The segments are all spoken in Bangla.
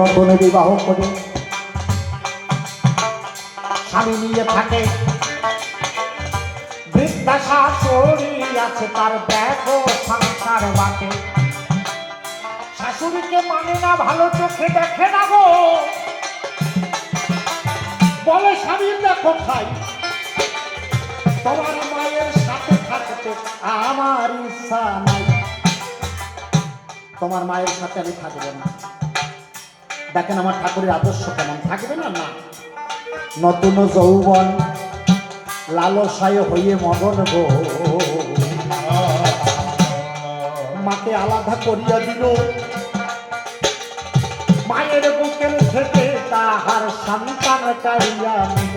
রতনে বিবাহ করে। স্বামী নিয়ে থাকে। বৃদ্ধা শাশুড়ি আছে তার দেখো সংসার বাটে। শাশুড়িকে মানে না ভালো চোখে দেখে না গো। বলে স্বামীর দেখো খাই তোমার মায়ের সাথে থাকতে আমার ইচ্ছা নাই। তোমার মায়ের সাথে আমি থাকব না। দেখেন আমার ঠাকুরের আদর্শ কেমন? থাকবে না? না। নতুন যৌবন, লালসায় হয়ে মগন গো। মাকে আলাদা করিয়া দিল। মায়ের বুকের থেকে তাহার সন্তান কাড়িয়া নিল।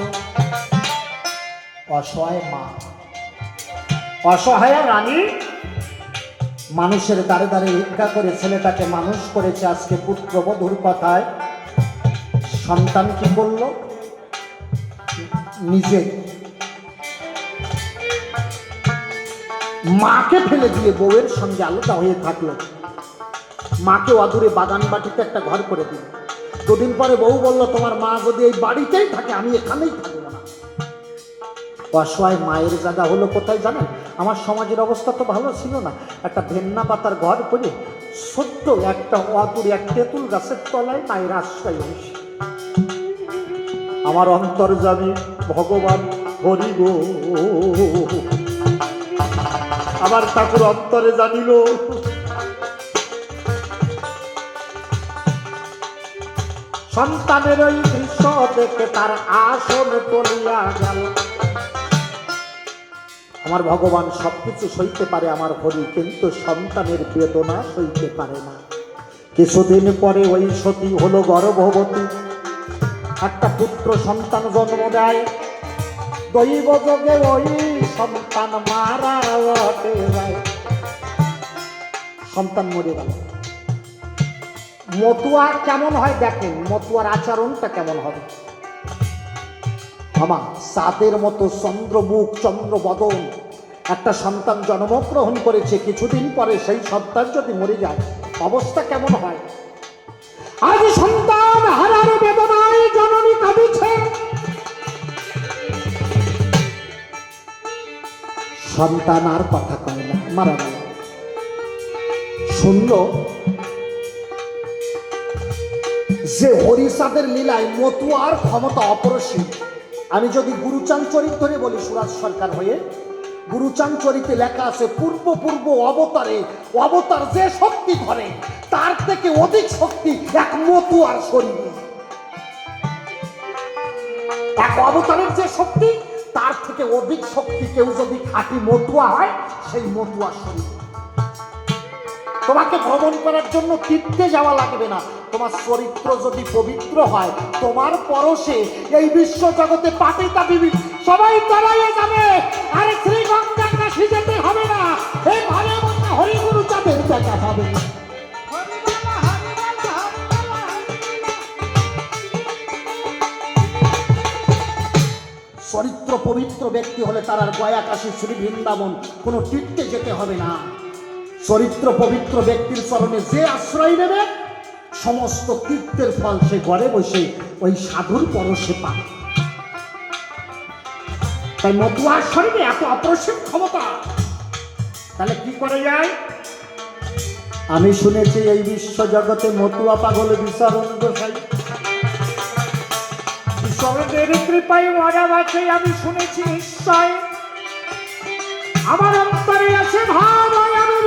অসহায় মা। অসহায় রানী মানুষের দ্বারে দ্বারে ভিক্ষা করে ছেলেটাকে মানুষ করেছে আজকে পুত্রবধূর কথায়। সন্তান কি করল? নিজে। মাকে ফেলে দিয়ে বউয়ের সঙ্গে আলাদা হয়ে থাকল। মাকে অদূরে বাগান বাটিতে একটা ঘর করে দিল। দুদিন পরে বউ বলল, তোমার মা যদি এই বাড়িতেই থাকে, আমি এখানেই থাকব না। অসহায় মায়ের জায়গা হলো কোথায় জানেন? আমার সমাজের অবস্থা তো ভালো ছিল না। একটা ভেন্না পাতার ঘর করে ছোট্ট একটা অদূরে এক তেঁতুল গাছের তলায় মায়ের আশ্রয় হয়েছে আমার অন্তর যাবি ভগবান হরি গো। আমার ঠাকুর অন্তরে জানিল, সন্তানের ওই দৃশ্য দেখে তার আসন টলিয়া গেল। আমার ভগবান সবকিছু সইতে পারে, আমার হরি, কিন্তু সন্তানের বেদনা সইতে পারে না। কিছুদিন পরে ওই সতী হলো গর্ভবতী। একটা পুত্র সন্তান জন্ম দেয়। দৈব যোগে ওই সন্তান মারা সন্তান মরে গেল। মতুয়া কেমন হয় দেখেন, মতুয়ার আচরণটা কেমন হবে? আমা সাদের মতো চন্দ্রমুখ, চন্দ্রবদন। একটা সন্তান জন্মগ্রহণ করেছে, কিছুদিন পরে সেই সন্তান যদি মরে যায়, অবস্থা কেমন হয়? আজ সন্তান হারার বেদনায় জননী কাঁদিছে। সন্তান আর কথা কয় না, মারা গেল। শুনল, যে হরিষাদের লীলায় মতুয়ার ক্ষমতা অপরসীম। আমি যদি গুরুচান চরিত ধরে বলি সুরাজ সরকার হয়ে গুরুচান চরিতে লেখা আছে, পূর্ব পূর্ব অবতারে, অবতার যে শক্তি ধরে, তার থেকে অধিক শক্তি এক মতুয়ার শরীরে। এক অবতারের যে শক্তি, তার থেকে অধিক শক্তি কেউ যদি খাঁটি মতুয়া হয়, সেই মতুয়ার শরীর। তোমাকে ভ্রমণ করার জন্য তীর্থে যাওয়া লাগবে না। তোমার চরিত্র যদি পবিত্র হয়, তোমার পরশে এই বিশ্ব জগতে পাটিতা বিবি সবাই তলাইয়ে যাবে। আরে শ্রীগঙ্গা কাশি যেতে হবে না। এই ভালো মন্দ হরিগুরু চাঁদের দেখা পাবে চরিত্র পবিত্র ব্যক্তি হলে তার আর গয়া কাশী শ্রী বৃন্দাবন কোনো তীর্থে যেতে হবে না। চরিত্র পবিত্র ব্যক্তির চরণে যে আশ্রয় নেবে, সমস্ত তীর্থের ফল সে ঘরে বসে, ওই সাধুর পরশে পাবে। তাই মতুয়ার শরীরে এত অপরিসীম ক্ষমতা, তাহলে কি করে যায়? আমি শুনেছি এই বিশ্ব জগতে মতুয়া পাগল বিচারণ গোসাই ঈশ্বরের কৃপায় মজা আছে, আমি শুনেছি নিশ্চয়। আমার অন্তরে আছে ভাব আমি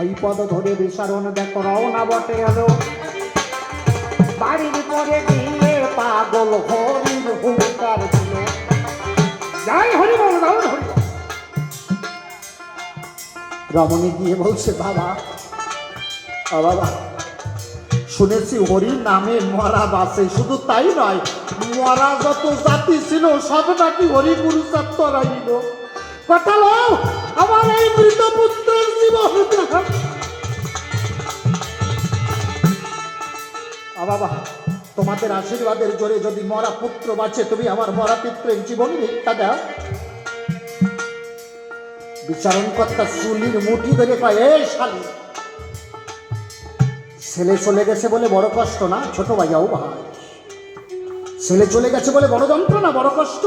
ওই পদ ধরে বিচারণ দেখো, রওনা বটে এলো বাড়ির পরে গিয়ে পাগল হরির হুঙ্কার দিল যাই হরি বল হরি। রমণী গিয়ে বলছে, বাবা বাবা, শুনেছি হরি নামে মরা বাসে শুধু তাই নয়, মরা যত জাতি ছিল, সব নাকি হরি গুরু তরাইল কথা আমার এই মৃত। আ বাবা, তোমাদের আশীর্বাদের জোরে যদি মরা পুত্র বাঁচে, তুমি আমার মরা পুত্রের জীবন ভিক্ষা দাও। বিচারণ কর্তা চুলির মুঠি ধরে কয়, এ শালি, ছেলে চলে গেছে বলে বড় কষ্ট না? ছোট ভাইয়াও ভাই। ছেলে চলে গেছে বলে বড় যন্ত্রণা, বড় কষ্ট?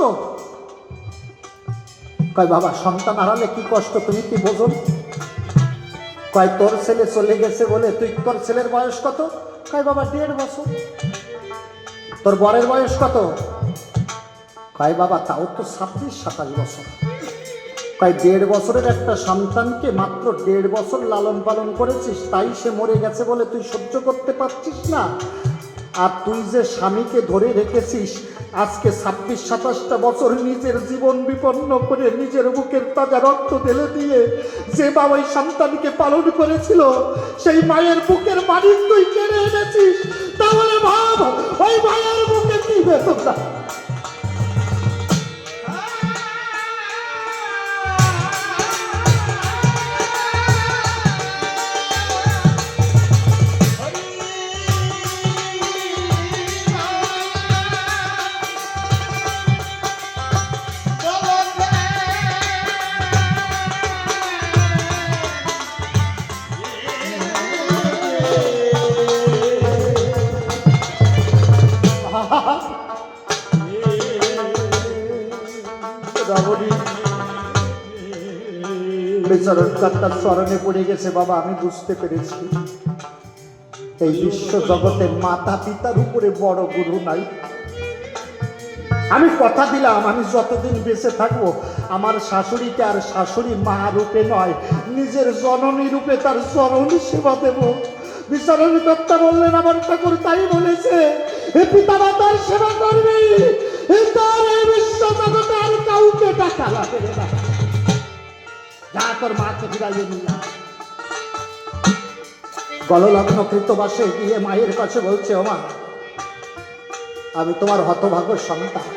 কয়, বাবা, সন্তান হারালে কি কষ্ট? তুমি কি বোঝো কয়, তোর ছেলে চলে গেছে বলে তুই তোর ছেলের বয়স কত? কয়, বাবা, দেড় বছর। তোর বরের বয়স কত? কয়, বাবা, তাও তো ছাব্বিশ, সাতাশ বছর। কয়, দেড় বছরের একটা সন্তানকে মাত্র দেড় বছর লালন পালন করেছিস, তাই সে মরে গেছে বলে তুই সহ্য করতে পারছিস না? আর তুই যে স্বামীকে ধরে রেখেছিস, আজকে ছাব্বিশ, সাতাশটা বছর নিজের জীবন বিপন্ন করে নিজের বুকের তাজা রক্ত ঢেলে দিয়ে যে বাবাই সন্তানকে পালন করেছিল, সেই মায়ের বুকের মালিক তুই কেড়ে এনেছিস। তাহলে ভাব, ওই মায়ের বুকে কি বেতনটা বেচারণ কাত্তার স্মরণে পড়ে গেছে, বাবা, আমি বুঝতে পেরেছি। এই বিশ্ব জগতে মাতা পিতার উপরে বড় গুরু নাই। আমি কথা দিলাম, আমি যতদিন বেঁচে থাকব, আমার শাশুড়িকে আর শাশুড়ি মা রূপে নয়, নিজের জননী রূপে তার চরণী সেবা দেব। বিচারণ কর্তা বললেন, আমার ঠাকুর তাই বলেছে পিতা মাতার সেবা করবি। তার বিশ্ব জগতে আর কাউকে টাকা লাগবে না। যা তোর মাকে ফিরাইয়ে নিয়ে আয়। গললগ্ন কৃতবাসে গিয়ে মায়ের কাছে বলছে, ও মা, আমি তোমার হতভাগ্য সন্তান।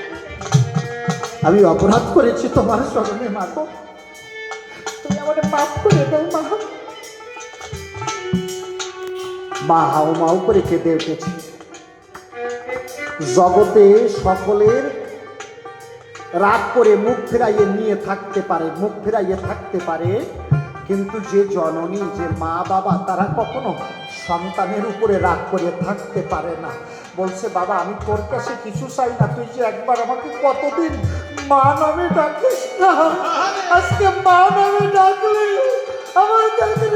আমি অপরাধ করেছি তোমার স্মরণে, মা গো। তুমি আমাকে মাফ করে দাও, মা। মা হাও মাও করে কেঁদে উঠেছে। জগতে সকলের রাগ করে মুখ ফেরাইয়ে নিয়ে থাকতে পারে, মুখ ফেরাইয়ে থাকতে পারে। কিন্তু যে জননী, যে মা বাবা, তারা কখনো সন্তানের উপরে রাগ করে থাকতে পারে না। বলছে, বাবা, আমি তোর কাছে কিছু চাই না। তুই যে একবার আমাকে কতদিন মা নামে ডাকিস না? আজকে মা নামে ডাকলে আমার কাছে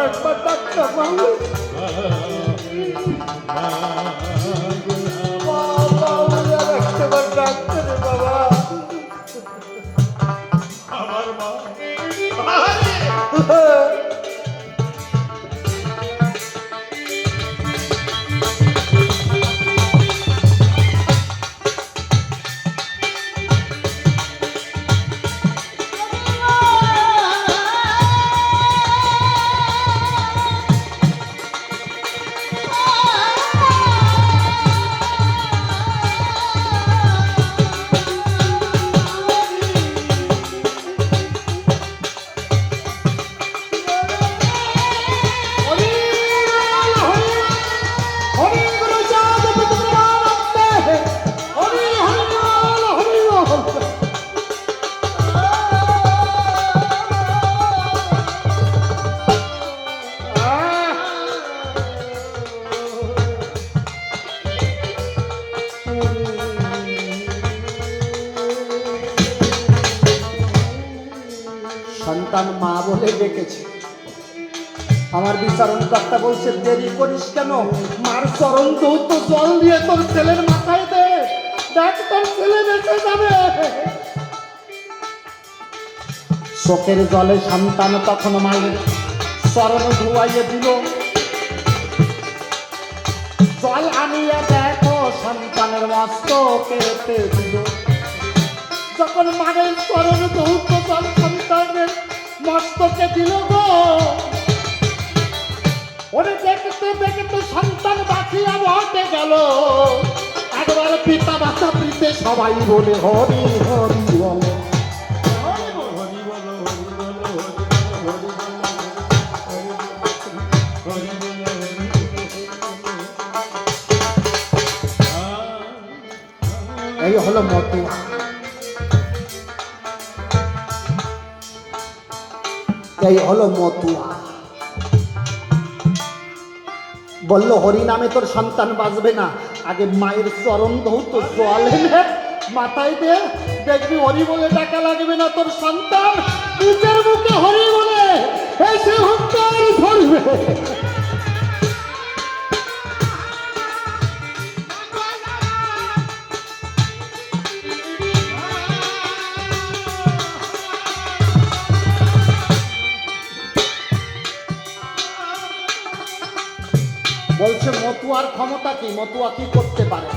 আরেকবার ডাক্তার মা সন্তান মা বলে ডেকেছে। আমার বিচারণ কর্তা বলছে, দেরি করিস কেন? মার চরণ দৌত জল দিয়ে তোর ছেলের মাথায় দে। দেখ ছেলে বেঁচে যাবে। চোখের জলে সন্তান তখন মায়ের চরণ ধুয়াইয়ে দিল। জল আনিয়া দেখো, সন্তানের দিল। যখন মায়ের চরণ দৌত জল সন্তানের মস্তকে দিল গো। ওরে দেখতে দেখতে সন্তান বাঁচিয়া বটে গেল। একবার পিতা মাতা প্রীতে সবাই বলে হরি হরি বলে। এই হলো মতুয়া এই হলো মতুয়া বলল, হরি নামে তোর সন্তান বাঁচবে না। আগে মায়ের চরণ ধৌত জল এনে মাথায় দে। দেখবি হরি বলে টাকা লাগবে না তোর সন্তান। নিজের মুখে হরি বলে। এসে হুঙ্কার ধরবে। ক্ষমতা কি মতুয়া কি করতে পারে?